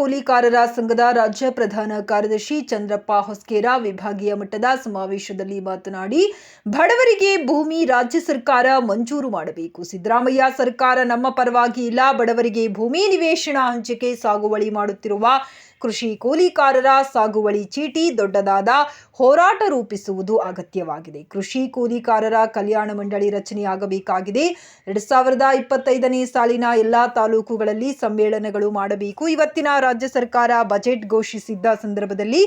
ಕೂಲಿಕಾರರ ಸಂಘದ ರಾಜ್ಯ ಪ್ರಧಾನ ಕಾರ್ಯದರ್ಶಿ ಚಂದ್ರಪ್ಪ ಹೊಸ್ಕೇರ ವಿಭಾಗೀಯ ಮಟ್ಟದ ಸಮಾವೇಶದಲ್ಲಿ ಮಾತನಾಡಿ, ಬಡವರಿಗೆ ಭೂಮಿ ರಾಜ್ಯ ಸರ್ಕಾರ ಮಂಜೂರು ಮಾಡಬೇಕು. ಸಿದ್ದರಾಮಯ್ಯ ಸರ್ಕಾರ ನಮ್ಮ ಪರವಾಗಿ ಇಲ್ಲ. ಬಡವರಿಗೆ ಭೂಮಿ ನಿವೇಶನ ಹಂಚಿಕೆ ಸಾಗುವಳಿ ಮಾಡುತ್ತಿರುವ ಕೃಷಿ ಕೂಲಿಕಾರರ ಸಾಗುವಳಿ ಚೀಟಿ ದೊಡ್ಡದಾದ ಹೋರಾಟ ರೂಪಿಸುವುದು ಅಗತ್ಯವಾಗಿದೆ. ಕೃಷಿ ಕೂಲಿಕಾರರ ಕಲ್ಯಾಣ ಮಂಡಳಿ ರಚನೆಯಾಗಬೇಕಾಗಿದೆ. ಎರಡ್ ಸಾವಿರದ ಇಪ್ಪತ್ತೈದನೇ ಸಾಲಿನ ಎಲ್ಲಾ ತಾಲೂಕುಗಳಲ್ಲಿ ಸಮ್ಮೇಳನಗಳು ಮಾಡಬೇಕು. ಇವತ್ತಿನ ರಾಜ್ಯ ಸರ್ಕಾರ ಬಜೆಟ್ ಘೋಷಿಸಿದ್ದ ಸಂದರ್ಭದಲ್ಲಿ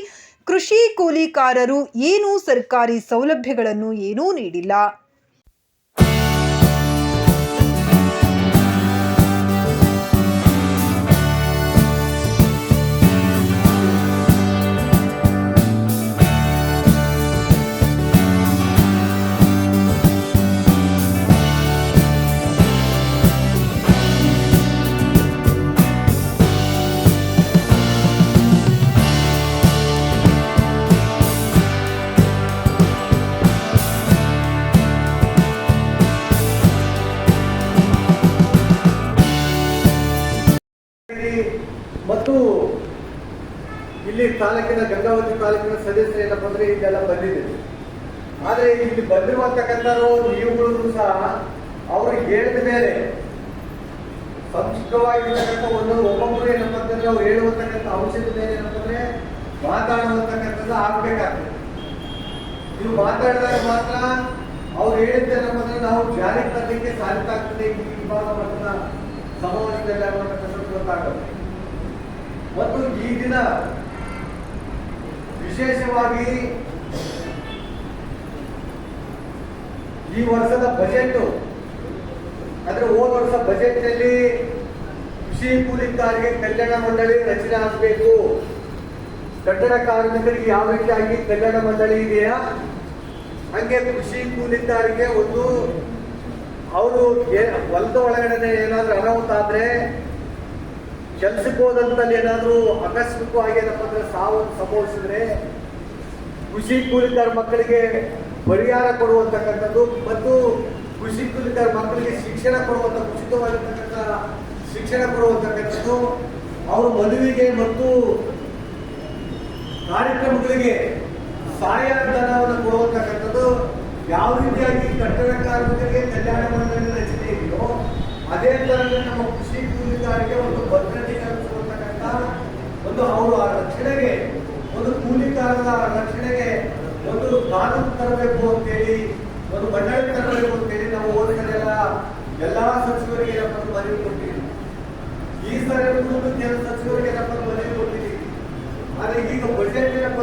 ಕೃಷಿ ಕೂಲಿಕಾರರು ಏನೂ ಸರ್ಕಾರಿ ಸೌಲಭ್ಯಗಳನ್ನು ಏನೂ ನೀಡಿಲ್ಲ. ತಾಲೂಕಿನ ಗಂಗಾವತಿ ತಾಲೂಕಿನ ಸದಸ್ಯರು ಏನಪ್ಪ ಅಂದ್ರೆ ಇಲ್ಲೆಲ್ಲ ಬಂದಿದೆ. ಆದ್ರೆ ಇಲ್ಲಿ ಬಂದಿರುವಂತಕ್ಕಂಥವ್ರು ನೀವುಗಳು ಸಹ ಅವ್ರು ಹೇಳಿದ ಮೇಲೆ ಸಂಕ್ಷಿಪ್ತವಾಗಿರ್ತಕ್ಕಂಥ ಒಂದು ಒಬ್ಬೊಬ್ಬರು ಏನಪ್ಪ ಅಂತಂದ್ರೆ ಅವ್ರು ಹೇಳುವಂತಕ್ಕಂಥ ಅಂಶದ ಮೇಲೆ ಏನಪ್ಪ ಅಂದ್ರೆ ಮಾತಾಡುವಂತಕ್ಕಂಥದ್ದು ಆಗ್ಬೇಕಾಗ್ತದೆ. ನೀವು ಮಾತಾಡಿದಾಗ ಮಾತ್ರ ಅವ್ರು ಹೇಳಿದ್ದೇನಪ್ಪ ಅಂದ್ರೆ ನಾವು ಜಾರಿಗೆ ತರಲಿಕ್ಕೆ ಸಾಧ್ಯ ಆಗ್ತದೆ ಮಟ್ಟದ ಸಮಾವೇಶದಲ್ಲಿ ಗೊತ್ತಾಗುತ್ತೆ. ಮತ್ತು ಈ ದಿನ ವಿಶೇಷವಾಗಿ ಈ ವರ್ಷದ ಬಜೆಟ್, ಅಂದ್ರೆ ಹೋದ ವರ್ಷ ಬಜೆಟ್ನಲ್ಲಿ ಕೃಷಿ ಕೂಲಿಕಾರರಿಗೆ ಕಲ್ಯಾಣ ಮಂಡಳಿ ರಚನೆ ಆಗಬೇಕು. ಕಟ್ಟಡ ಕಾರ್ಮಿಕರಿಗೆ ಯಾವ ರೀತಿಯಾಗಿ ಕಲ್ಯಾಣ ಮಂಡಳಿ ಇದೆಯಾ? ಹಂಗೆ ಕೃಷಿ ಕೂಲಿಕಾರರಿಗೆ ಒಂದು ಅವರು ಹೊಲದ ಒಳಗಡೆ ಏನಾದ್ರೂ ಅನಾಹುತ ಆದ್ರೆ ಕೆಲ್ಸಕ್ಕೆ ಹೋದಂತಲ್ಲಿ ಏನಾದರೂ ಆಕಸ್ಮಿಕವಾಗಿ ಏನಪ್ಪ ಅಂದ್ರೆ ಸಾವು ಸಂಭವಿಸಿದ್ರೆ ಕೃಷಿ ಕೂಲಿಕಾರ ಮಕ್ಕಳಿಗೆ ಪರಿಹಾರ ಕೊಡುವಂತಕ್ಕಂಥದ್ದು ಮತ್ತು ಕೃಷಿ ಕೂಲಿಕಾರ ಮಕ್ಕಳಿಗೆ ಶಿಕ್ಷಣ ಕೊಡುವಂತ ಉಚಿತವಾಗಿರ್ತಕ್ಕಂಥ ಶಿಕ್ಷಣ ಕೊಡುವಂತಕ್ಕಂಥದ್ದು, ಅವ್ರ ಮದುವೆಗೆ ಮತ್ತು ಕಾರ್ಯಕ್ರಮಗಳಿಗೆ ಸಹಾಯಧನವನ್ನು ಕೊಡುವಂತಕ್ಕಂಥದ್ದು, ಯಾವ ರೀತಿಯಾಗಿ ಕಟ್ಟಡ ಕಾರ್ಮಿಕರಿಗೆ ಕಲ್ಯಾಣ ಅದೇ ತರಹ ನಮ್ಮ ಕೃಷಿ ಕೂಲಿಕಾರಿಗೆ ಒಂದು ಭದ್ರತೆ ಕಲ್ಪಿಸುವಂತಕ್ಕಂಥ ಒಂದು ಅವರು ಆ ರಕ್ಷಣೆಗೆ, ಒಂದು ಕೂಲಿಕಾರರ ರಕ್ಷಣೆಗೆ ಒಂದು ಕಾನೂನು ತರಬೇಕು ಅಂತೇಳಿ, ಒಂದು ಮಂಡಳಿ ತರಬೇಕು ಅಂತೇಳಿ ನಾವು ಹೋದ ಕಡೆ ಎಲ್ಲ ಸಚಿವರಿಗೆ ಏನಪ್ಪ ಮನವಿ ಕೊಟ್ಟಿದ್ದೀವಿ ಈ ಸರಿ ಜನ ಸಚಿವರಿಗೆ ಏನಪ್ಪ ಮನವಿ ಕೊಟ್ಟಿದ್ದೀವಿ ಆದ್ರೆ ಈಗ ಬಜೆಟ್ ಏನಪ್ಪ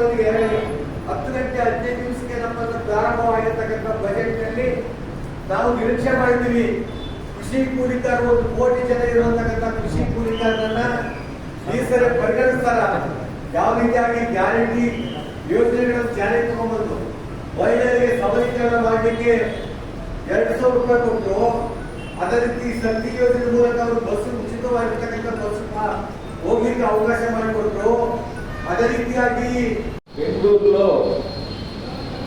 ಹತ್ತು ಗಂಟೆ, ಹದಿನೈದು ನಿಮಿಷಕ್ಕೆ ಅಂದ್ರೆ ಪ್ರಾರಂಭವಾಗಿರ್ತಕ್ಕಂಥ ಬಜೆಟ್ನಲ್ಲಿ ನಾವು ನಿರೀಕ್ಷೆ ಮಾಡಿದ್ದೀವಿ. ಕೃಷಿ ಕೂಲಿಕಾರರು ಒಂದು ಕೋಟಿ ಜನ ಇರುವಂತಕ್ಕಂಥ ಕೃಷಿ ಕೂಲಿಕಾರರನ್ನ ಈ ಸರಿ ಪರಿಗಣಿಸ್ತಾರ ಯಾವ ರೀತಿಯಾಗಿ ಗ್ಯಾರಂಟಿ ಯೋಜನೆಗಳನ್ನು ಜಾರಿಗೆ ತಗೊಂಡ್ಬಂದು ಮಹಿಳೆಯರಿಗೆ ಸಬಲೀಕರಣ ಮಾಡಲಿಕ್ಕೆ ಎರಡು ಸಾವಿರ ರೂಪಾಯಿ ಕೊಟ್ಟು ಅದೇ ರೀತಿ ಶಕ್ತಿ ಯೋಜನೆ ಮೂಲಕ ಅವರು ಬಸ್ ಉಚಿತವಾಗಿರ್ತಕ್ಕಂಥ ಬಸ್ ಹೋಗ್ಲಿಕ್ಕೆ ಅವಕಾಶ ಮಾಡಿಕೊಟ್ರು ಅದೇ ರೀತಿಯಾಗಿ బెంగళూరులో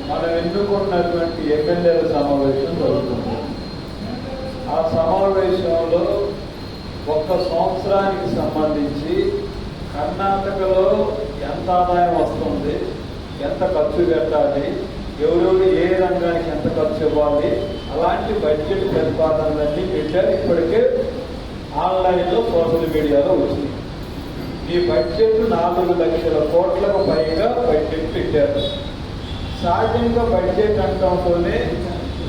మనం ఎన్నుకున్నటువంటి ఎమ్మెల్యేల సమావేశం జరుగుతుంది ఆ సమావేశంలో ఒక్క సంవత్సరానికి సంబంధించి కర్ణాటకలో ఎంత ఆదాయం వస్తుంది ఎంత ఖర్చు పెట్టాలి ఎవరెవరు ఏ రంగానికి ఎంత ఖర్చు ఇవ్వాలి అలాంటి బడ్జెట్ ప్రతిపాదనలన్నీ పెట్టారు. ఇప్పటికే ఆన్లైన్లో సోషల్ మీడియాలో వచ్చింది. ఈ బడ్జెట్ నాలుగు లక్షల కోట్లకు పైగా బడ్జెట్ పెట్టారు. సహజంగా బడ్జెట్ అంటంతోనే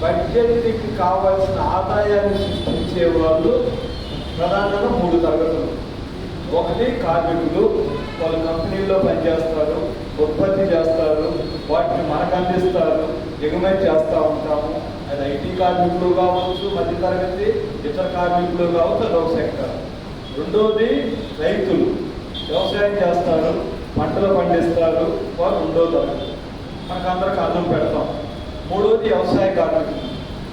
బడ్జెట్కి కావాల్సిన ఆదాయాన్ని సృష్టించే వాళ్ళు ప్రధానంగా మూడు తరగతులు. ఒకటి కార్మికులు వాళ్ళ కంపెనీల్లో పనిచేస్తారు ఉత్పత్తి చేస్తారు వాటిని మనకు అందిస్తారు ఎగుమతి చేస్తూ ఉంటాము. అది ఐటీ కార్మికులు కావచ్చు మధ్యతరగతి ఇతర కార్మికులు కావచ్చు అదొక సెక్టర్ రెండోది రైతులు. వ్యవసాయం చేస్తారు పంటలు పండిస్తారు వారు రెండో తరగతి. మనకు అందరికి అన్నం పెడతాం. మూడోది వ్యవసాయ కార్మికులు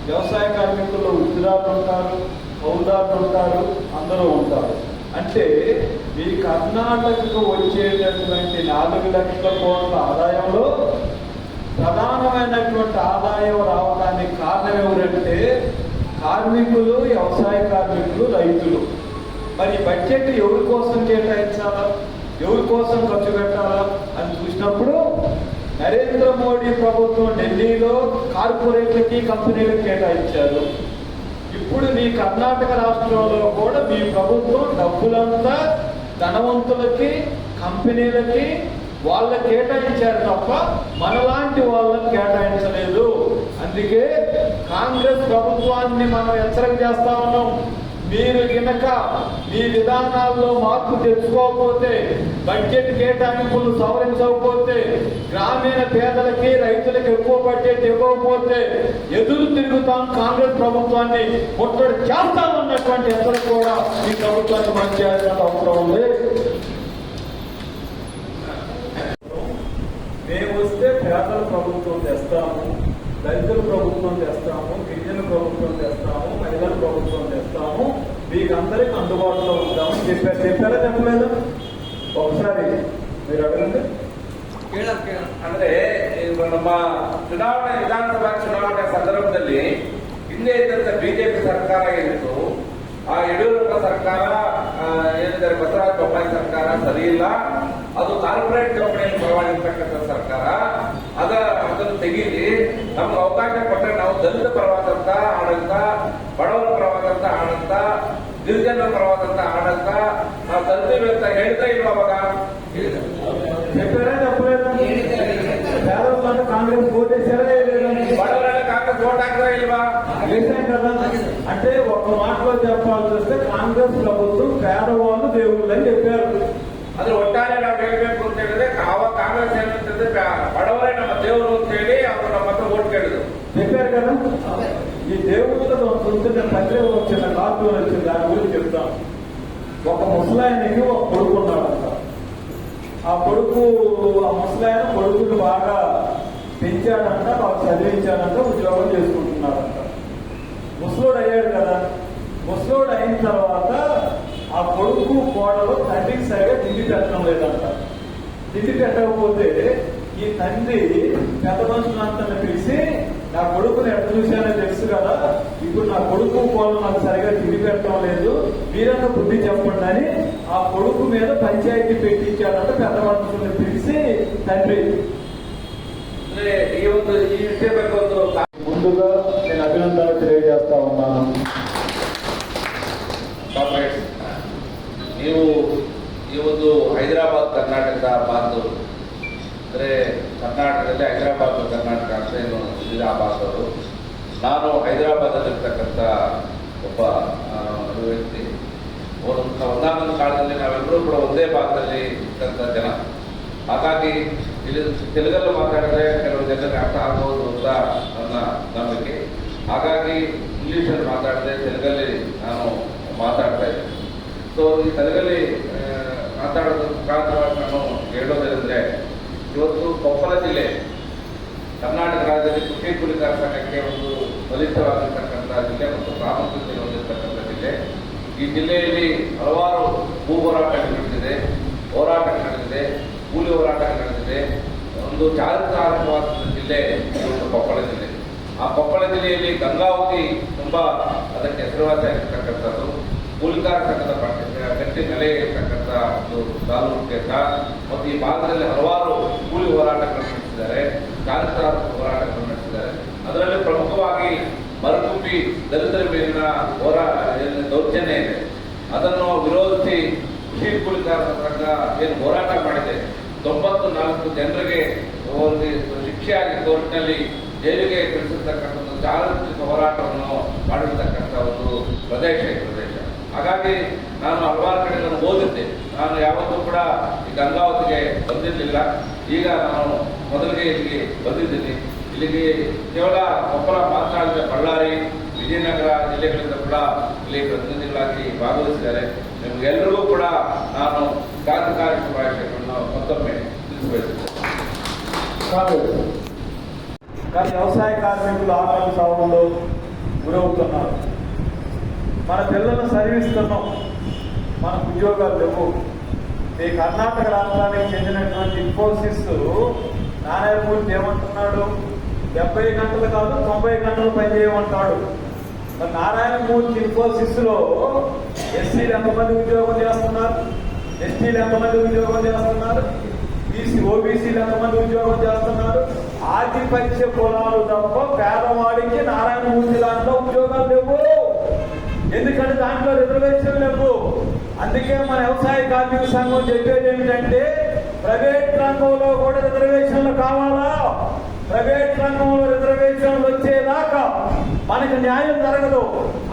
వ్యవసాయ కార్మికుల్లో వృత్తిదారులు ఉంటారు కౌలుదారులు ఉంటారు అందరూ ఉంటారు. అంటే ఈ కర్ణాటకకు వచ్చేటటువంటి నాలుగు లక్షల కోట్ల ఆదాయంలో ప్రధానమైనటువంటి ఆదాయం రావడానికి కారణం ఎవరంటే కార్మికులు వ్యవసాయ కార్మికులు రైతులు. మరి బడ్జెట్ ఎవరి కోసం కేటాయించాలా? ఎవరి కోసం ఖర్చు పెట్టాలా? అని చూసినప్పుడు నరేంద్ర మోడీ ప్రభుత్వం ఢిల్లీలో కార్పొరేట్లకి కంపెనీలకు కేటాయించారు. ఇప్పుడు మీ కర్ణాటక రాష్ట్రంలో కూడా మీ ప్రభుత్వం డబ్బులంతా ధనవంతులకి కంపెనీలకి వాళ్ళ కేటాయించారు తప్ప మనలాంటి వాళ్ళని కేటాయించలేదు. అందుకే కాంగ్రెస్ ప్రభుత్వాన్ని మనం హెచ్చరిక చేస్తా ఉన్నాం. మీరు గినక ఈ విధానాల్లో మార్పు తెచ్చుకోకపోతే బడ్జెట్ కేటాయింపులు సవరించకపోతే గ్రామీణ పేదలకి రైతులకు ఎక్కువ బడ్జెట్ ఇవ్వకపోతే ఎదురు తిరుగుతాం కాంగ్రెస్ ప్రభుత్వాన్ని ముట్టడి చేస్తామన్నటువంటి హెచ్చరిక కూడా ఈ ప్రభుత్వానికి మనం చేయాల్సిన అవసరం ఉంది. మేము వస్తే పేదల ప్రభుత్వం తెస్తాము దళితుల ప్రభుత్వం తెస్తాము గిరిజన ప్రభుత్వం మీకు అందరికి అందుబాటులో ఉంటాము చెప్పారు చెప్పారా చెప్పలేదు ఒకసారి మీరు అడగండి ಅಂದ್ರೆ ಇದು ನಮ್ಮ ಚುನಾವಣೆ ವಿಧಾನಸಭಾ ಚುನಾವಣೆ ಸಂದರ್ಭದಲ್ಲಿ ಹಿಂದೆ ಇದ್ದಂತ ಬಿಜೆಪಿ ಸರ್ಕಾರ ಏನಿತ್ತು ಆ ಯಡಿಯೂರಪ್ಪ ಸರ್ಕಾರ ಆ, ಏನಿದ್ದಾರೆ ಬಸವರಾಜ ಬೊಮ್ಮಾಯಿ ಸರ್ಕಾರ ಸರಿ ಇಲ್ಲ ಅದು ಕಾರ್ಪೊರೇಟ್ ಕಂಪನಿಯಲ್ಲಿ ಪರವಾಗಿರ್ತಕ್ಕಂಥ ಸರ್ಕಾರ ಅದ ಅದನ್ನು ತೆಗೀರಿ ನಮ್ಗೆ ಅವಕಾಶ ಕೊಟ್ಟರೆ ನಾವು ದಲಿತ ಪರವಾದಂತ ಆಡಳಿತ ಬಡವರ ಪರವಾದಂತ ಆಡಳಿತ ಗಿರಿಜನರ ಪರವಾದಂತ ಆಡಳಿತ ನಾವು ತರ್ತೀವಿ ಅಂತ ಹೇಳ್ತಾ ಇಲ್ವಾ ಅವಾಗ చెప్పారా చెప్పలేదు పేదవాళ్ళు కాంగ్రెస్ ఓటేసారా వేయలేదా? బడవరాళ్ళ కాంగ్రెస్ ఓట్ ಹಾಕ್ತಾ ఇల్వా వేశాం కదా అంటే ఒక మాటలో చెప్పాల్సి వస్తే కాంగ్రెస్ ప్రభుత్వం పేదవాళ్ళు దేవుళ్ళు అని చెప్పారు ಅದ್ರ ಒಟ್ಟಾರೆ కొడుకు ముసలాయన కొడుకుని బాగా పెంచాడంట బాగా చదివించాడంట ఉద్యోగం చేసుకుంటున్నాడంట. ముసలోడు అయ్యాడు కదా. ముసలోడు అయిన తర్వాత ఆ కొడుకు కోడలు తండ్రికి సరిగా తిండి పెట్టడం లేదంట. తిండి పెట్టకపోతే ఈ తండ్రి పెద్ద మనుషులంతా పిలిచి నా కొడుకుని ఎంత చూశానో తెలుసు కదా. ఇప్పుడు నా కొడుకు కోడలు నాకు సరిగా తిండి పెట్టడం లేదు. మీరన్న బుద్ధి చెప్పండి అని ఆ కొడుకు మీద పంచాయతీ పెట్టించాడంట పెద్ద మనుషుల్ని పిలిచి తండ్రి ಅಂದ್ರೆ ಈ ಒಂದು ಈ ವಿಷಯ ಬಗ್ಗೆ ಒಂದು ముందుగా నేను అభినందనలు తెలియజేస్తా ఉన్నాను ಕಾಂಗ್ರೆಸ್ ನೀವು ಈ ಒಂದು ಹೈದರಾಬಾದ್ ಕರ್ನಾಟಕದ ಬಾಂಧವರು ಅಂದ್ರೆ ಕರ್ನಾಟಕದಲ್ಲಿ ಹೈದರಾಬಾದ್ ಕರ್ನಾಟಕ ಅಂತ ಏನು ಇದೆ ಆ ಬಾಂಧವರು ನಾನು ಹೈದರಾಬಾದಲ್ಲಿರ್ತಕ್ಕಂಥ ಒಬ್ಬ ಆ, ವ್ಯಕ್ತಿ ಒಂದು ಒಂದಾನೊಂದು ಕಾಲದಲ್ಲಿ ನಾವೆಲ್ಲರೂ ಕೂಡ ಒಂದೇ ಭಾಗದಲ್ಲಿ ಇದ್ದಂಥ ಜನ. ಹಾಗಾಗಿ ಇಲ್ಲಿ ತೆಲುಗಲ್ಲಿ ಮಾತಾಡಿದ್ರೆ ಕೆಲವು ಜನರಿಗೆ ಅರ್ಥ ಆಗ್ಬೋದು ಅಂತ ನನ್ನ ನಂಬಿಕೆ. ಹಾಗಾಗಿ ಇಂಗ್ಲೀಷಲ್ಲಿ ಮಾತಾಡದೆ ತೆಲುಗಲ್ಲಿ ನಾನು ಮಾತಾಡ್ತಾ ಇದ್ದೆ. ಸೊ ಈ ತೆಲುಗಲ್ಲಿ ಮಾತಾಡೋದ್ರ ಮುಖಾಂತರವಾಗಿ ನಾನು ಹೇಳೋದೇನೆಂದ್ರೆ, ಇವತ್ತು ಕೊಪ್ಪಳ ಜಿಲ್ಲೆ, ಕರ್ನಾಟಕ ರಾಜ್ಯದಲ್ಲಿ ಕೃಷಿ ಸಂಘಕ್ಕೆ ಒಂದು ಬಲಿಷ್ಠವಾಗಿರ್ತಕ್ಕಂಥ ಜಿಲ್ಲೆ ಮತ್ತು ಪ್ರಾಮುಖ್ಯತೆ ಹೊಂದಿರತಕ್ಕಂಥ ಜಿಲ್ಲೆ. ಈ ಜಿಲ್ಲೆಯಲ್ಲಿ ಹಲವಾರು ಭೂ ಹೋರಾಟ ನಡೆದಿದೆ ಹೋರಾಟ ನಡೆದಿದೆ, ಕೂಲಿ ಹೋರಾಟ ನಡೆದಿದೆ. ಒಂದು ಚಾರಿತ್ರಾತ್ಮಕವಾದ ಜಿಲ್ಲೆ ಒಂದು ಕೊಪ್ಪಳ ಜಿಲ್ಲೆ. ಆ ಕೊಪ್ಪಳ ಜಿಲ್ಲೆಯಲ್ಲಿ ಗಂಗಾವತಿ ತುಂಬಾ ಅದಕ್ಕೆ ಹೆಸರುವಾಸಿಯಾಗಿರ್ತಕ್ಕಂಥದ್ದು ಕೂಲಿಕಾರ ಸಂಘದ ಗಟ್ಟಿ ನೆಲೆ ಇರ್ತಕ್ಕಂಥ ಒಂದು ತಾಲೂಕು ಕೇಂದ್ರ ಮತ್ತು ಈ ಭಾಗದಲ್ಲಿ ಹಲವಾರು ಕೂಲಿ ಹೋರಾಟಗಳನ್ನು ನಡೆಸಿದ್ದಾರೆ, ಚಾರಿತ್ರಾತ್ಮಕ ಹೋರಾಟಗಳನ್ನು ನಡೆಸಿದ್ದಾರೆ. ಅದರಲ್ಲಿ ಪ್ರಮುಖವಾಗಿ ಮರಕುಂಬಿ ದಲಿತರ ಮೇಲಿನ ಹೋರಾ ಏನು ದೌರ್ಜನ್ಯ ಇದೆ. ಅದನ್ನು ವಿರೋಧಿಸಿ ಕೃಷಿ ಕುಳಿತಾರ ಸಂಘ ಏನು ಹೋರಾಟ ಮಾಡಿದೆ. ತೊಂಬತ್ತು ನಾಲ್ಕು ಜನರಿಗೆ ಶಿಕ್ಷೆ ಶಿಕ್ಷೆಯಾಗಿ ಕೋರ್ಟ್ನಲ್ಲಿ ಜೈಲಿಗೆ ಕಳಿಸಿರ್ತಕ್ಕಂಥ ಒಂದು ಚಾರಿತ್ರಿಕ ಹೋರಾಟವನ್ನು ಮಾಡಿರ್ತಕ್ಕಂಥ ಒಂದು ಪ್ರದೇಶ ಈ ಪ್ರದೇಶ. ಹಾಗಾಗಿ ನಾನು ಹಲವಾರು ಕಡೆ ನಾನು ಓದಿದ್ದೆ. ನಾನು ಯಾವತ್ತೂ ಕೂಡ ಈ ಗಂಗಾವತಿಗೆ ಬಂದಿರಲಿಲ್ಲ. ಈಗ ನಾನು ಮೊದಲಿಗೆ ಇಲ್ಲಿಗೆ ಬಂದಿದ್ದೀನಿ. ಇಲ್ಲಿಗೆ ಕೇವಲ ಕೊಪ್ಪಳ ಮಾತನಾಡಿದ ಬಳ್ಳಾರಿ ವಿಜಯನಗರ ಜಿಲ್ಲೆಗಳಿಂದ ಕೂಡ ಇಲ್ಲಿ ಪ್ರತಿನಿಧಿಗಳಾಗಿ ಭಾಗವಹಿಸಿದ್ದಾರೆ ನಿಮಗೆಲ್ಲರಿಗೂ ಕೂಡ ನಾನು ಕ್ರಾಂತಿಕಾರಿ ಶುಭಾಶಯಗಳನ್ನು ಮತ್ತೊಮ್ಮೆ ತಿಳಿಸಬಯಸುತ್ತೇನೆ కాలేదు కానీ వ్యవసాయ కార్మికులు ఆకలి సాగులో గురవుతున్నారు మన పిల్లలను చదివిస్తున్నాం మనకు ఉద్యోగాలు లేవు ఈ కర్ణాటక రాష్ట్రానికి చెందినటువంటి ఇన్ఫోసిస్ నారాయణమూర్తి ఏమంటున్నాడు డెబ్బై గంటలు కాదు తొంభై గంటలు పనిచేయమంటాడు మరి నారాయణమూర్తి ఇన్ఫోసిస్లో ఎస్సీలు ఎంతమంది ఉద్యోగం చేస్తున్నారు? ఎస్టీలు ఎంతమంది ఉద్యోగం చేస్తున్నారు? బీసీ ఓబీసీలు ఎంతమంది ఉద్యోగం చేస్తున్నారు? ఆధిపత్య కులాలు తప్ప పేదవాడికి నారాయణమూర్తి దాంట్లో ఉద్యోగాలు లేవు. ఎందుకంటే దాంట్లో రిజర్వేషన్ లేవు. అందుకే మన వ్యవసాయ కార్మిక సంఘం చెప్పేది ఏమిటంటే ప్రైవేట్ రంగంలో కూడా రిజర్వేషన్లు కావాలా? ప్రైవేట్ రంగంలో మనకు న్యాయం జరగదు.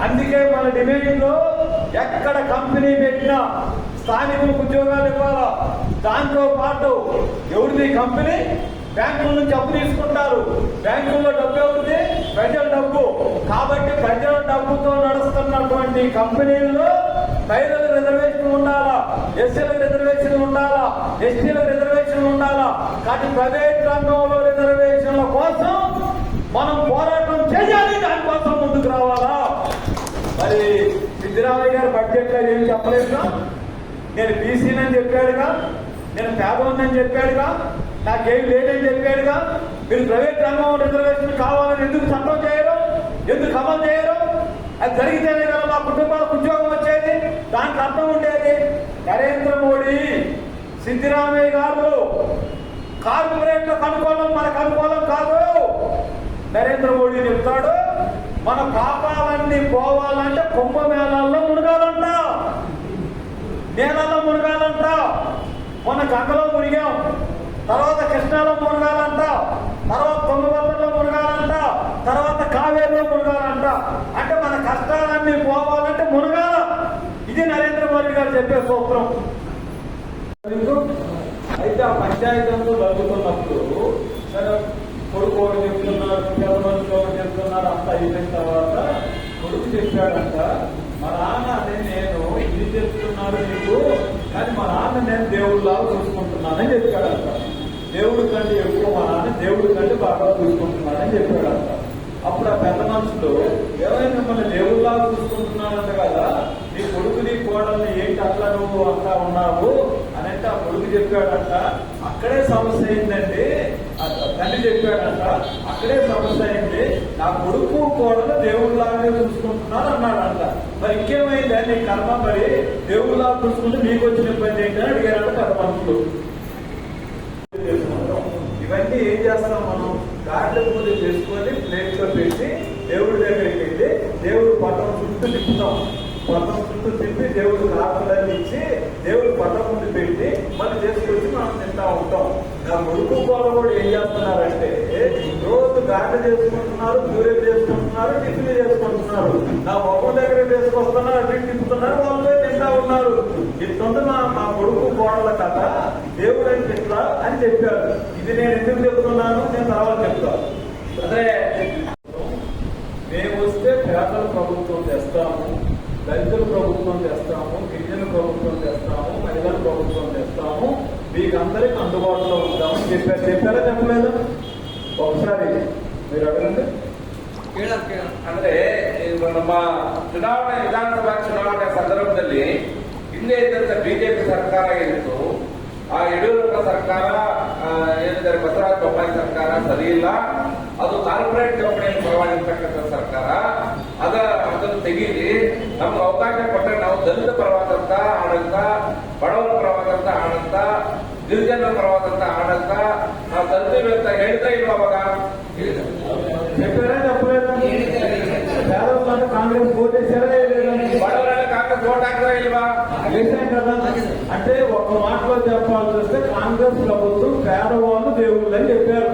అందుకే మన డిమాండ్ ఎక్కడ కంపెనీ పెట్టినా స్థానిక ఉద్యోగాలు ఇవ్వాలా? దాంతో పాటు ఎవరిది కంపెనీ? బ్యాంకుల నుంచి అప్పు తీసుకుంటారు. బ్యాంకుల్లో డబ్బు ఎవరిది ప్రజల డబ్బు. కాబట్టి ప్రజల డబ్బుతో నడుస్తున్నటువంటి కంపెనీల్లో మహిళల రిజర్వేషన్ ఉండాలా? ఎస్సీల రిజర్వేషన్ ఉండాలా? ఎస్టీల రిజర్వేషన్ ఉండాలా? కానీ ప్రైవేట్ రంగంలో రిజర్వేషన్ల కోసం మనం పోరాటం చేయాలి. అది సిద్ధరామయ్య గారు బడ్జెట్లో ఏం చెప్పలేదుగా నేను బీసీనని చెప్పాడుగా నేను పేదవాడిని చెప్పాడుగా నాకేం లేదని చెప్పాడుగా మీరు ప్రైవేట్ రంగం రిజర్వేషన్ కావాలని ఎందుకు చట్టం చేయరు? ఎందుకు అమలు చేయరు? అది జరిగితేనే కదా మా కుటుంబాలకు ఉద్యోగం వచ్చేది. దానికి అర్థం ఉండేది. నరేంద్ర మోడీ సిద్ధిరామయ్య గారు కార్పొరేట్లకు అనుకూలం మనకు అనుకూలం కాదు. నరేంద్ర మోడీ చెప్తాడు మన పాపాలన్నీ పోవాలంటే కుంభమేళాల్లో మునగాలంట. నీళ్ళలో మునగాలంట. మొన్న గంగలో మునిగాం. తర్వాత కృష్ణాలో మునగాలంట. తర్వాత తుంగభద్రలో మునగాలంట. తర్వాత కావేరిలో మునగాలంట. అంటే మన కష్టాలన్నీ పోవాలంటే మునగాల. ఇది నరేంద్ర మోడీ గారు చెప్పే సూత్రం. అయితే ఆ పంచాయతీలో జరుగుతున్నప్పుడు సరే కొడుకు ఒకటి చెప్తున్నారు పెద్ద మనుషులు ఒకటి చెప్తున్నారు అంతా అయిపోయిన తర్వాత కొడుకు చెప్పాడంట మా నాన్న అని నేను ఇది చెప్తున్నాను నీకు కానీ మా నాన్న నేను దేవుడిలాగా చూసుకుంటున్నానని చెప్పాడంట. దేవుడి కంటే ఎక్కువ మా నాన్న దేవుడి కంటే బాగా చూసుకుంటున్నానని చెప్పాడంట. అప్పుడు ఆ పెద్ద మనుషులు ఎవరైనా మిమ్మల్ని దేవుడిలాగా చూసుకుంటున్నాడంట కదా నీ కొడుకు నీ కోడల్ని ఏంటి అట్లా నువ్వు అంతా ఉన్నావు? అని అంటే ఆ కొడుకు చెప్పాడంట అక్కడే సమస్య అయిందండి తల్లి తండ్రి చెప్పాడంట అక్కడే సమస్య అయింది నా కొడుకు కోడలు దేవుళ్ళలాగే చూసుకుంటున్నాను అన్నాడంట. మరి ఇంకేమైందా? నీ కర్మ మరి దేవుళ్ళలాగా చూసుకుంటే నీకు వచ్చిన ఇబ్బంది ఏంటని అడిగారంట చేసుకుంటాం. ఇవన్నీ ఏం చేస్తాం మనం? గాడ్ల పూజ చేసుకొని ప్లేట్లో పెట్టి దేవుడి దగ్గరికి వెళ్ళి దేవుడు పట్టం చుట్టూ తిప్పుతాం. పట్టం చుట్టూ తిప్పి దేవుడు రాత్రులన్నీ ఇచ్చి దేవుడు పట్టం ముందు పెట్టి మనం చేసుకొచ్చి మనం తింటా ఉంటాం. నా కొడుకు వాళ్ళు కూడా ఏం చేస్తున్నారంటే రోజు గాట చేసుకుంటున్నారు దూరే చేసుకుంటున్నారు టిఫిన్ చేసుకుంటున్నారు. నా మొక్క దగ్గర చేసుకొస్తున్నారు అటు తిప్పుతున్నారు వాళ్ళే తింటా ఉన్నారు. ఇంత మా మా కొడుకు కోడల కథ. దేవుడు అంటే అని చెప్పారు ఇది నేను ఎందుకు చెప్తున్నాను? నేను తర్వాత చెప్తాను అదే మేము వస్తే పేదల ప్రభుత్వం తెస్తాము దళితుల ప్రభుత్వం తెస్తాము మీకు అందరికి అందుబాటులో ఉంటామని చెప్పారు చెప్పారా చెప్పలేదా ఒకసారి మీరు అడగండి ಅಂದ್ರೆ ಇದು ನಮ್ಮ ಚುನಾವಣೆ ವಿಧಾನಸಭಾ ಚುನಾವಣೆ ಸಂದರ್ಭದಲ್ಲಿ ಹಿಂದೆ ಇದ್ದಂತ ಬಿಜೆಪಿ ಸರ್ಕಾರ ಏನಿತ್ತು ಆ ಯಡಿಯೂರಪ್ಪ ಸರ್ಕಾರ ಆ, ಏನಿದ್ದಾರೆ ಬಸವರಾಜ ಬೊಮ್ಮಾಯಿ ಸರ್ಕಾರ ಸರಿ ಇಲ್ಲ ಅದು ಕಾರ್ಪೊರೇಟ್ ಕಂಪನಿಯಲ್ಲಿ ಪರವಾಗಿರ್ತಕ್ಕಂಥ ಸರ್ಕಾರ ಅದ ಅದನ್ನು ತೆಗೀರಿ ನಮ್ಗೆ ಅವಕಾಶ ಕೊಟ್ಟರೆ ನಾವು ದಲಿತ ಪರವಾದಂತ ಆಡಳಿತ ಬಡವರ ಪರವಾದಂತ ಆಡಳಿತ ಗಿರಿಜನರ ಪರವಾದಂತ ಆಡಳಿತ ನಾವು ತರ್ತೀವಿ ಅಂತ ಹೇಳ್ತಾ ಇಲ್ವಾ ಅವಾಗ ಹೇಳಿದ್ರು. చెప్పారా చెప్పలేదా పేదవాళ్ళు కాంగ్రెస్ ఓటేశారా లేదా బడవరాళ్ళ కాంగ్రెస్ ఓట్ ಹಾಕ್ತಾ ఇల్వా వేశాం కదా అంటే ఒక మాటలో చెప్పాల్సి వస్తే కాంగ్రెస్ ప్రభుత్వం పేదవాళ్ళు దేవుళ్ళు అని చెప్పారు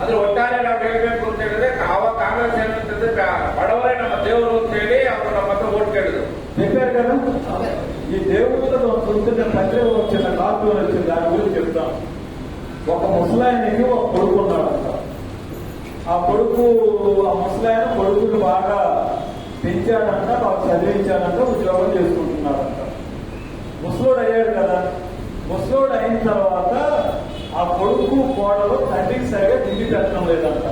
ಅದ್ರ ಒಟ್ಟಾರೆ ನಾವು ಹೇಳ್ಬೇಕು ಅಂತ ಹೇಳಿದ್ರೆ ಆವಾಗ ಕಾಂಗ್ರೆಸ್ ಏನಂತಂದ್ರೆ ಬ- ಬಡವರೇ ನಮ್ಮ ದೇವರು ಅಂತ ಹೇಳಿ ಅವರು ನಮ್ಮ ಹತ್ರ ಓಟ್ ಕೇಳಿದ್ರು చెప్పారు కదా ఈ దేవుళ్ళతో చూస్తున్న పత్రిక వచ్చిన కార్టూన్ వచ్చింది దాని గురించి చెప్తాం ఒక ముసలాయనకి ఒక కొడుకు ఉన్నాడంట ఆ కొడుకు ఆ ముసలాయన కొడుకుని బాగా పెంచాడంట బాగా చదివించాడంట ఉద్యోగం చేసుకుంటున్నాడంట ముసలోడు అయ్యాడు కదా ముసలోడు అయిన తర్వాత ఆ కొడుకు కోడలు తండ్రికి సరిగా తిండి పెట్టడం లేదంట.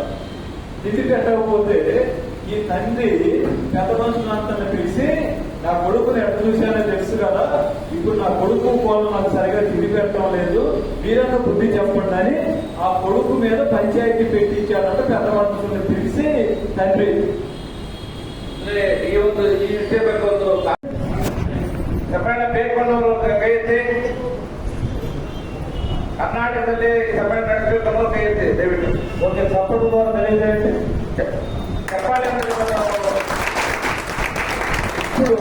తిండి పెట్టకపోతే ఈ తండ్రి పెద్ద మనుషులంతా పిలిచి నా కొడుకుని ఎంత చూసానో తెలుసు కదా ఇప్పుడు నా కొడుకు కోడలు నాకు సరిగా తిండి పెట్టడం లేదు మీరంతా బుద్ధి చెప్పండి అని ఆ కొడుకు మీద పంచాయతీ పెట్టించాడంట పెద్ద మనుషులను పిలిచి తండ్రి ఈ పేర్కొన్న ಕರ್ನಾಟಕದಲ್ಲಿ ಸಭೆ ನಡೆಸಬೇಕು ಅನ್ನೋ ಕೈಯಲ್ಲಿ ದಯವಿಟ್ಟು ಒಂದು ಸಪೋರ್ಟ್ ನಡೀತಾ ಇದೆ ಚಪ್ಪಾಳೆ ఇప్పుడు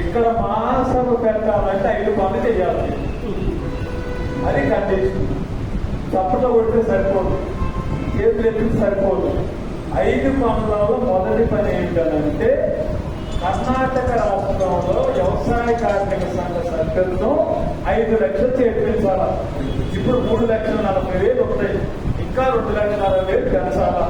ఇక్కడ మాసము పెట్టాలంటే ఐదు పనులు చేయాలి అది కండిషన్ చప్పట కొడితే సరిపోదు చేతులు ఎత్తితే సరిపోదు ఐదు పనులలో మొదటి పని ఏంటంటే కర్ణాటక రాష్ట్రంలో వ్యవసాయ కార్మిక సంఘ సభ్యులను ఐదు లక్షలు చేర్పించాల ఇప్పుడు మూడు లక్షల నలభై వేలు ఉంటాయి. ఇంకా రెండు లక్షల నలభై వేలు పెంచాలా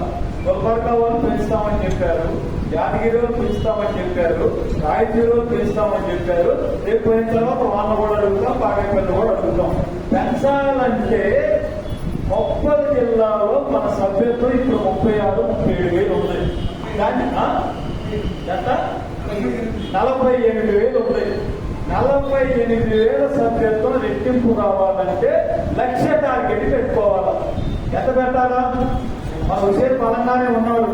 గుల్బర్గా వాళ్ళు పెంచుతామని చెప్పారు యాదగిరి వాళ్ళు పెంచుతామని చెప్పారు రాయచూరు వాళ్ళు పెంచుతామని చెప్పారు. రేపు పోయిన తర్వాత వాన కూడా అడుగుతాం బాగైపల్లి కూడా అడుగుతాం. పెంచాలంటే కొప్పల్ జిల్లాలో మన సభ్యత్వం ఇప్పుడు ముప్పై ఆరు ముప్పై ఏడు వేలు ఉన్నాయి. కానీ ఎంత? నలభై ఎనిమిది వేలు ఉన్నాయి. నలభై ఎనిమిది వేల సభ్యత్వం రెట్టింపు కావాలంటే లక్ష టార్గెట్ పెట్టుకోవాలి. ఎంత పెట్టాలా మన హుసేన్ బలంగానే ఉన్నాడు.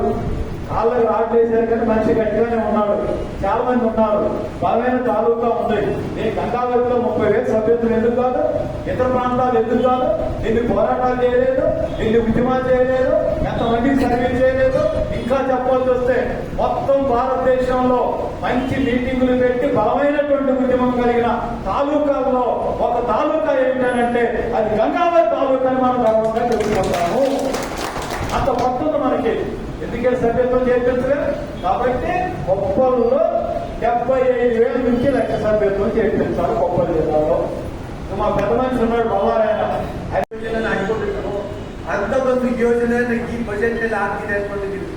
కాళ్ళకు రాడ్ చేశారు కానీ మనిషి గట్టిగానే ఉన్నాడు. చాలా మంది ఉన్నారు. బలమైన తాలూకా ఉంది. నేను గంగావతిలో ముప్పై వేలు సభ్యత్వం ఎందుకు కాదు? ఇతర ప్రాంతాలు ఎందుకు కాదు? నిన్ను పోరాటాలు చేయలేదు నిన్ను ఉద్యమాలు చేయలేదు ఎంతమందికి సర్వీస్ చేయలేదు. ఇంకా చెప్పాల్సి వస్తే మొత్తం భారతదేశంలో మంచి మీటింగులు పెట్టి బలమైనటువంటి ఉద్యమం కలిగిన తాలూకాల్లో ఒక తాలూకా ఏంటంటే అది గంగావతి తాలూకా అని మనం గర్వంగా తెలుసుకుంటాము అంత పట్టుంది మనకి. ఎందుకంటే సభ్యత్వం చేర్పించలే కాబట్టి కొప్పల్లో డెబ్బై ఐదు వేల నుంచి లక్ష సభ్యత్వం చేర్పించాలి కొప్పల్ జిల్లాలో ఇక మా పెద్ద మనిషి ఉన్నాడు బల్లారాయన ఆయన ಯೋಜನೆ ಹಾಕೊಂಡಿದ್ರು ಅಂತ ಒಂದು ಯೋಜನೆಯನ್ನು ಈ ಬಜೆಟ್ ನಲ್ಲಿ ಹಾಕಿದೆ ಅನ್ಕೊಂಡಿದ್ದೀವಿ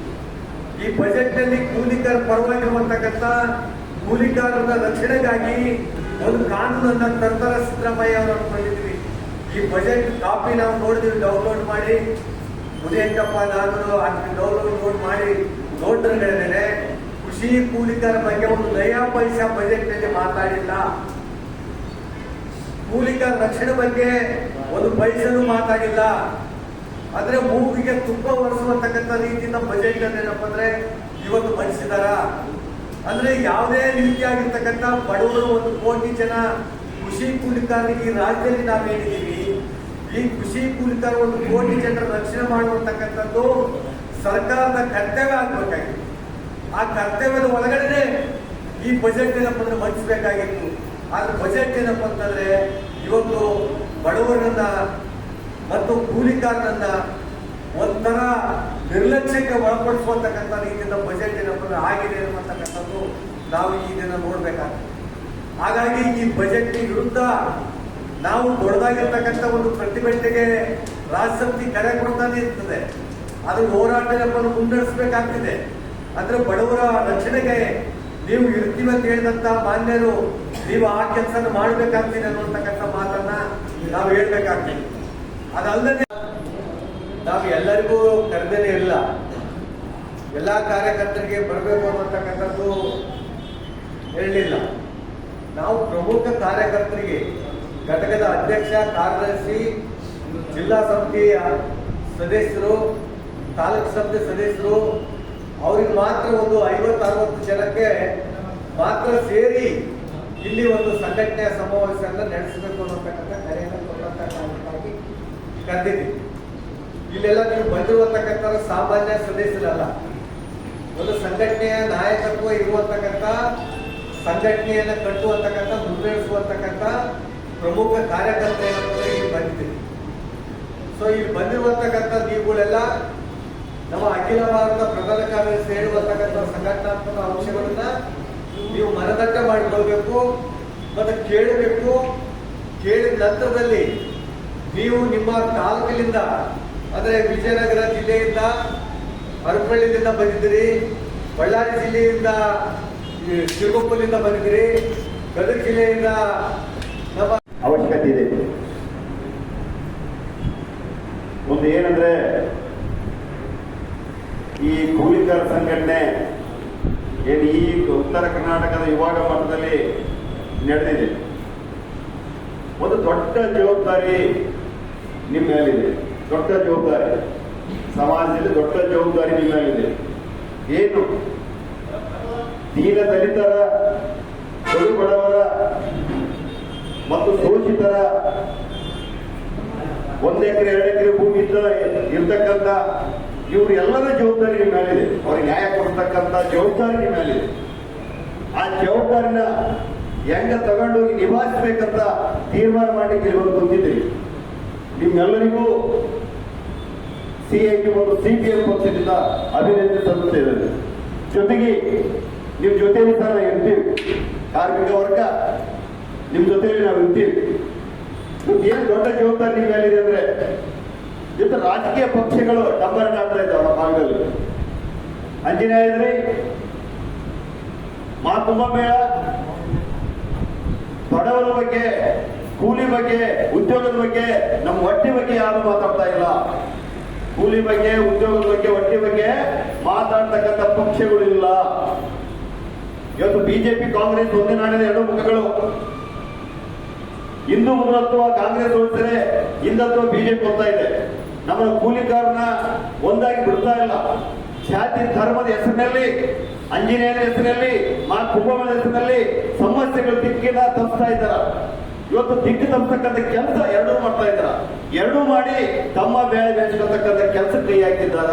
ಈ ಬಜೆಟ್ ನಲ್ಲಿ ಕೂಲಿಕರ ಪರವಾಗಿರುವಂತಕ್ಕಂಥ ಕೂಲಿಕಾರರ ರಕ್ಷಣೆಗಾಗಿ ಒಂದು ಕಾನೂನನ್ನ ತರ್ತಾರ ಸಿದ್ದರಾಮಯ್ಯ ಅವರು ಅನ್ಕೊಂಡಿದ್ದೀವಿ ಈ ಬಜೆಟ್ ಕಾಪಿ ನಾವು ನೋಡಿದೀವಿ ಡೌನ್ಲೋಡ್ ಮಾಡಿ ಮುನಿಯಂಕಪ್ಪ ನಾನು ಅದಕ್ಕೆ ಡೌನ್ಲೋಡ್ ಮಾಡಿ ನೋಡಿದ್ರೆ ಕೃಷಿ ಕೂಲಿಕರ ಬಗ್ಗೆ ಒಂದು ನಯಾ ಪೈಸಾ ಬಜೆಟ್ನಲ್ಲಿ ಮಾತಾಡಿಲ್ಲ. ಕೂಲಿಕರ ರಕ್ಷಣೆ ಬಗ್ಗೆ ಒಂದು ಪೈಸೆನೂ ಮಾತಾಡಿಲ್ಲ. ಆದ್ರೆ ಮೂಗಿಗೆ ತುಪ್ಪ ಒರೆಸುವಂತಕ್ಕಂಥ ರೀತಿಯಿಂದ ಬಜೆಟ್ ಏನಪ್ಪ ಅಂದ್ರೆ ಇವತ್ತು ಮಂಡಿಸಿದಾರ ಅಂದ್ರೆ ಯಾವುದೇ ರೀತಿಯಾಗಿರ್ತಕ್ಕಂಥ ಬಡವರು ಒಂದು ಕೋಟಿ ಜನ ಕೃಷಿ ಕೂಲಿಕಾರರಿಗೆ ರಾಜ್ಯದಲ್ಲಿ ನಾವು ಹೇಳಿದೀವಿ ಈ ಕೃಷಿ ಕುರಿತ ಒಂದು ಕೋಟಿ ಜನರ ರಕ್ಷಣೆ ಮಾಡುವಂತಕ್ಕಂಥದ್ದು ಸರ್ಕಾರದ ಕರ್ತವ್ಯ ಆಗಬೇಕಾಗಿತ್ತು ಆ ಕರ್ತವ್ಯದ ಒಳಗಡೆ ಈ ಬಜೆಟ್ ಏನಪ್ಪ ಅಂದ್ರೆ ಮಂಡಿಸಬೇಕಾಗಿತ್ತು. ಆದ್ರೆ ಬಜೆಟ್ ಏನಪ್ಪ ಅಂತಂದ್ರೆ ಇವತ್ತು ಬಡವರನ್ನ ಮತ್ತು ಕೂಲಿಕಾರರನ್ನ ಒಂಥರ ನಿರ್ಲಕ್ಷ್ಯಕ್ಕೆ ಒಳಪಡಿಸುವಂತಕ್ಕಂಥ ರೀತಿಯಿಂದ ಬಜೆಟ್ ಏನಪ್ಪ ಅಂದ್ರೆ ಆಗಿದೆ ಅನ್ನತಕ್ಕಂಥದ್ದು ನಾವು ಈ ದಿನ ನೋಡ್ಬೇಕಾಗ್ತದೆ. ಹಾಗಾಗಿ ಈ ಬಜೆಟ್ ವಿರುದ್ಧ ನಾವು ದೊಡ್ಡದಾಗಿರ್ತಕ್ಕಂಥ ಒಂದು ಪ್ರತಿಭಟನೆಗೆ ರಾಜಶಕ್ತಿ ಕರೆ ಕೊಡ್ತಾನೆ ಇರ್ತದೆ. ಅದು ಹೋರಾಟ ನಮ್ಮನ್ನು ಮುನ್ನಡೆಸಬೇಕಾಗ್ತಿದೆ ಅಂದ್ರೆ ಬಡವರ ರಕ್ಷಣೆಗೆ ನೀವು ಇರ್ತೀವಿ ಅಂತ ಹೇಳಿದಂತ ಮಾನ್ಯರು ನೀವು ಆ ಕೆಲಸ ಮಾಡಬೇಕಾಗ್ತೀನಿ ಅನ್ನುವಂತಕ್ಕಂಥ ಮಾತನ್ನ ನಾವು ಹೇಳ್ಬೇಕಾಗ್ತೀವಿ ಅದಲ್ಲದೆ ನಾವು ಎಲ್ಲರಿಗೂ ಕರೆದೇ ಇಲ್ಲ. ಎಲ್ಲಾ ಕಾರ್ಯಕರ್ತರಿಗೆ ಬರಬೇಕು ಅನ್ನತಕ್ಕಂಥದ್ದು ಹೇಳಲಿಲ್ಲ ನಾವು ಪ್ರಮುಖ ಕಾರ್ಯಕರ್ತರಿಗೆ ಘಟಕದ ಅಧ್ಯಕ್ಷ, ಕಾರ್ಯದರ್ಶಿ, ಜಿಲ್ಲಾ ಸಮಿತಿಯ ಸದಸ್ಯರು, ತಾಲೂಕು ಸಮಿತಿ ಸದಸ್ಯರು, ಅವ್ರಿಗೆ ಮಾತ್ರ ಒಂದು ಐವತ್ತು, ಅರವತ್ತು ಜನಕ್ಕೆ ಮಾತ್ರ ಸೇರಿ ಇಲ್ಲಿ ಒಂದು ಸಂಘಟನೆಯ ಸಮಾವೇಶವನ್ನು ನಡೆಸಬೇಕು ಅನ್ನತಕ್ಕಂಥ ಕರೆಯನ್ನು ಕೊಡುವಂತ ಕಾರಣಕ್ಕಾಗಿ ಕರೆದಿದ್ದೀವಿ. ಇಲ್ಲೆಲ್ಲ ನೀವು ಬಂದಿರುವಂತಕ್ಕಂಥ ಸಾಮಾನ್ಯ ಸದಸ್ಯರಲ್ಲ. ಒಂದು ಸಂಘಟನೆಯ ನಾಯಕತ್ವ ಇರುವಂತಕ್ಕಂಥ, ಸಂಘಟನೆಯನ್ನು ಕಟ್ಟುವಂತಕ್ಕಂಥ ಮುನ್ನಡೆಸುವಂತಕ್ಕಂಥ ಪ್ರಮುಖ ಕಾರ್ಯಕರ್ತ ಏನಂತಂದ್ರೆ ಇಲ್ಲಿ ಸೊ ಇಲ್ಲಿ ಬಂದಿರುವಂತಕ್ಕಂಥ ನೀವುಗಳೆಲ್ಲ ನಮ್ಮ ಅಖಿಲ ಭಾರತ ಪ್ರಧಾನ ಕಾರ್ಯ ಹೇಳುವಂತಕ್ಕಂಥ ಸಂಘಟನಾತ್ಮಕ ಅಂಶಗಳನ್ನ ನೀವು ಮನದಟ್ಟ ಮಾಡಿಕೊಳ್ಬೇಕು ಮತ್ತು ಕೇಳಬೇಕು. ಕೇಳಿದ ನಂತರದಲ್ಲಿ ನೀವು ನಿಮ್ಮ ತಾಲೂಕಿನಿಂದ, ಅಂದ್ರೆ ವಿಜಯನಗರ ಜಿಲ್ಲೆಯಿಂದ ಹರಪಳ್ಳಿಯಿಂದ ಬಂದಿದ್ದೀರಿ, ಬಳ್ಳಾರಿ ಜಿಲ್ಲೆಯಿಂದ, ಈ ಶಿರಗುಪ್ಪದಿಂದ ಬಂದಿದ್ದೀರಿ, ಗದಗ ಜಿಲ್ಲೆಯಿಂದ ನಮ್ಮ ಅವಶ್ಯಕತೆ ಇದೆ. ಒಂದು ಏನಂದ್ರೆ, ಈ ಕೂಲಿಕರ ಸಂಘಟನೆ, ಏನು ಈ ಉತ್ತರ ಕರ್ನಾಟಕದ ವಿಭಾಗ ಮಟ್ಟದಲ್ಲಿ ನಡೆದಿದೆ. ಒಂದು ದೊಡ್ಡ ಜವಾಬ್ದಾರಿ ನಿಮ್ಮ ಮೇಲಿದೆ. ದೊಡ್ಡ ಜವಾಬ್ದಾರಿ. ಸಮಾಜದಲ್ಲಿ ದೊಡ್ಡ ಜವಾಬ್ದಾರಿ ನಿಮ್ಮ ಮೇಲಿದೆ. ಏನು? ದೀನ ದಲಿತರ ಬಡವರ ಮತ್ತು ಸೋಚಿತರ ಒಂದು ಎಕರೆ, ಎರಡು ಎಕರೆ ಭೂಮಿ ಇದ್ದ ಇರ್ತಕ್ಕಂಥ ಇವರೆಲ್ಲರ ಜವಾಬ್ದಾರಿ ನಿಮ್ಮ ಮೇಲಿದೆ. ಅವ್ರಿಗೆ ನ್ಯಾಯ ಕೊಡ್ತಕ್ಕಂತ ಜವಾಬ್ದಾರಿ ನಿಮ್ಮ ಮೇಲಿದೆ. ಆ ಜವಾಬ್ದಾರಿನ ಹೆಂಗ ತಗೊಂಡೋಗಿ ನಿಭಾಯಿಸ್ಬೇಕಂತ ತೀರ್ಮಾನ ಮಾಡಲಿಕ್ಕೆ ಇಲ್ಲಿ ನಿಮ್ಮೆಲ್ಲರಿಗೂ ಸಿ ಐ ಟಿ ಮತ್ತು ಸಿ ಪಿ ಎಂ ಪಕ್ಷದಿಂದ ಅಭಿನಂದನೆ ಸಲ್ಲಿಸುತ್ತಿದ್ದಾರೆ ಜೊತೆಗೆ ನಿಮ್ಮ ಜೊತೆಯಲ್ಲಿ ಸಹ ಇರ್ತೀವಿ. ಕಾರ್ಮಿಕ ವರ್ಗ ನಿಮ್ ಜೊತೆಯಲ್ಲಿ ನಾವು ಇರ್ತೀವಿ. ಏನು ದೊಡ್ಡ ಜವಾಬ್ದಾರಿ ನಿಮ್ಮ ಮೇಲಿದೆ ಅಂದ್ರೆ, ಇವತ್ತು ರಾಜಕೀಯ ಪಕ್ಷಗಳು ಡಂಬರ್ ಆಡ್ತಾ ಇದ್ದಾವೆ ನಮ್ಮ ಭಾಗದಲ್ಲಿ. ಅಂಜನೇಯ ಇದ್ರಿ ಮಾ ಕುಂಭಮೇಳ ಬಡವರ ಬಗ್ಗೆ, ಕೂಲಿ ಬಗ್ಗೆ, ಉದ್ಯೋಗದ ಬಗ್ಗೆ, ನಮ್ಮ ಹೊಟ್ಟೆ ಬಗ್ಗೆ ಯಾರು ಮಾತಾಡ್ತಾ ಇಲ್ಲ. ಕೂಲಿ ಬಗ್ಗೆ, ಉದ್ಯೋಗದ ಬಗ್ಗೆ ಹೊಟ್ಟೆ ಬಗ್ಗೆ ಮಾತಾಡ್ತಕ್ಕಂಥ ಪಕ್ಷಗಳು ಇಲ್ಲ. ಇವತ್ತು ಬಿಜೆಪಿ, ಕಾಂಗ್ರೆಸ್ ಒಂದೇ ನಾಡಿನ ಎರಡು ಮುಖಗಳು. ಹಿಂದೂ ಮುಂದತ್ವ ಕಾಂಗ್ರೆಸ್ ಹೋಗ್ತಾರೆ ಹಿಂದತ್ವ ಬಿಜೆಪಿ ಹೋಗ್ತಾ ಇದೆ. ನಮ್ಮ ಕೂಲಿಕಾರನ ಒಂದಾಗಿ ಬಿಡ್ತಾ ಇಲ್ಲ. ಜಾತಿ ಧರ್ಮದ ಹೆಸರಿನಲ್ಲಿ ಅಂಜನೇಯನ ಹೆಸರಿನಲ್ಲಿ ಮಾ ಕುಂಭಮೇಳದ ಹೆಸರಿನಲ್ಲಿ ಸಮಸ್ಯೆಗಳು ದಿಕ್ಕಿನ ತಪ್ಪಿಸ್ತಾ ಇದ್ದಾರ. ಇವತ್ತು ದಿಕ್ಕು ತಪ್ಪತಕ್ಕಂಥ ಕೆಲಸ ಎರಡೂ ಮಾಡ್ತಾ ಇದ್ದಾರ. ಎರಡೂ ಮಾಡಿ ತಮ್ಮ ಬೇಳೆ ಬೆಳೆಸ್ಕೊಳ್ತಕ್ಕಂಥ ಕೆಲಸ ಕೈ ಹಾಕಿದ್ದಾರ?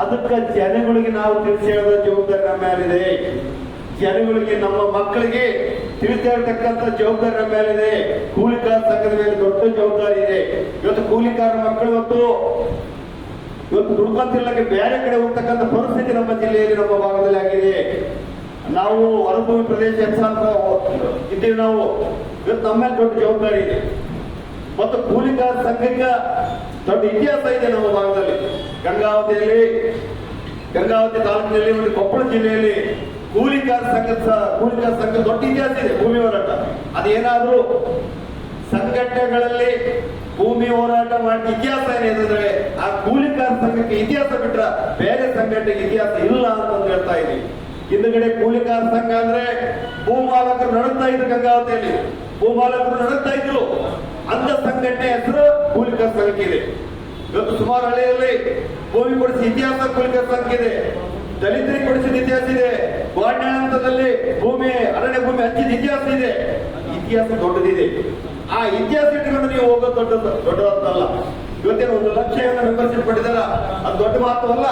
ಅದಕ್ಕೆ ಜನಗಳಿಗೆ ನಾವು ತಿಳಿಸಿ ಹೇಳೋದ ಜವಾಬ್ದಾರಿ ನಮ್ಮ ಮೇಲಿದೆ. ಜನಗಳಿಗೆ, ನಮ್ಮ ಮಕ್ಕಳಿಗೆ ತಿಳಿಸ್ತಾ ಇರತಕ್ಕಂಥ ಜವಾಬ್ದಾರಿ ನಮ್ಮ ಕೂಲಿ ಕೂಲಿಕಾರ ಸಂಘದ ಮೇಲೆ ದೊಡ್ಡ ಜವಾಬ್ದಾರಿ ಇದೆ. ಇವತ್ತು ಕೂಲಿಕಾರ ಮಕ್ಕಳು ಇವತ್ತು ಇವತ್ತು ಜಿಲ್ಲೆಗೆ ಬೇರೆ ಕಡೆ ಹೋಗ್ತಕ್ಕಂಥ ಪರಿಸ್ಥಿತಿ ನಮ್ಮ ಜಿಲ್ಲೆಯಲ್ಲಿ ನಮ್ಮ ಭಾಗದಲ್ಲಿ ಆಗಿದೆ. ನಾವು ಹೊರಭೂಮಿ ಪ್ರದೇಶ ಅಂತ ಇದ್ದೀವಿ ನಾವು. ಇವತ್ತು ನಮ್ಮ ಮೇಲೆ ದೊಡ್ಡ ಜವಾಬ್ದಾರಿ ಇದೆ. ಮತ್ತು ಕೂಲಿಕಾರ ಸಂಘಕ್ಕೆ ದೊಡ್ಡ ಇತಿಹಾಸ ಇದೆ ನಮ್ಮ ಭಾಗದಲ್ಲಿ. ಗಂಗಾವತಿಯಲ್ಲಿ, ಗಂಗಾವತಿ ತಾಲೂಕಿನಲ್ಲಿ ಮತ್ತು ಕೊಪ್ಪಳ ಜಿಲ್ಲೆಯಲ್ಲಿ ಕೂಲಿಕಾರ ಸಂಘ ಕೂಲಿ ಕೂಲಿಕಾರ ಸಂಘ ದೊಡ್ಡ ಇತಿಹಾಸ ಇದೆ, ಭೂಮಿ ಹೋರಾಟ. ಅದೇನಾದ್ರೂ ಸಂಘಟನೆಗಳಲ್ಲಿ ಭೂಮಿ ಹೋರಾಟ ಮಾಡಿ ಇತಿಹಾಸ ಏನಂದ್ರೆ ಆ ಕೂಲಿಕಾರ ಸಂಘಕ್ಕೆ ಇತಿಹಾಸ ಬಿಟ್ರ ಬೇರೆ ಸಂಘಟನೆಗೆ ಇತಿಹಾಸ ಇಲ್ಲ ಅಂತ ಹೇಳ್ತಾ ಇದ್ದೀವಿ ಹಿಂದುಗಡೆ ಕೂಲಿಕಾರ ಸಂಘ ಅಂದ್ರೆ ಭೂಮಾಲಕರು ನಡೆಸ್ತಾ ಇದ್ರು ಗಂಗಾವತಿಯಲ್ಲಿ. ಭೂಮಾಲಕರು ನಡುತ್ತಾ ಇದ್ರು. ಅಂತ ಸಂಘಟನೆ ಹೆಸರು ಕೂಲಿಕಾರ ಸಂಘಕ್ಕೆ ಇದೆ. ಇವತ್ತು ಸುಮಾರು ಹಳ್ಳಿಯಲ್ಲಿ ಭೂಮಿ ಕೊಡಿಸಿ ಇತಿಹಾಸ ಕೂಲಿಕಾರ ಸಂಘ ಇದೆ. ದಲಿತರಿಗೆ ಕೊಡಿಸಿದ ಇತಿಹಾಸ ಇದೆ. ಹಂತದಲ್ಲಿ ಭೂಮಿ, ಅರಣ್ಯ ಭೂಮಿ ಹಚ್ಚಿದ ಇತಿಹಾಸ ಇದೆ. ಇತಿಹಾಸ ದೊಡ್ಡದಿದೆ. ಆ ಇತಿಹಾಸ ಇಟ್ಕೊಂಡು ನೀವು ಹೋಗೋದು ದೊಡ್ಡ ಅಲ್ಲ ಇವತ್ತೇನು ಒಂದು ಲಕ್ಷ್ಯವನ್ನು ಮೆಂಬರ್ಶಿಪ್ ಪಡೆದಾರ ಅದು ದೊಡ್ಡ ಮಾತು ಅಲ್ಲ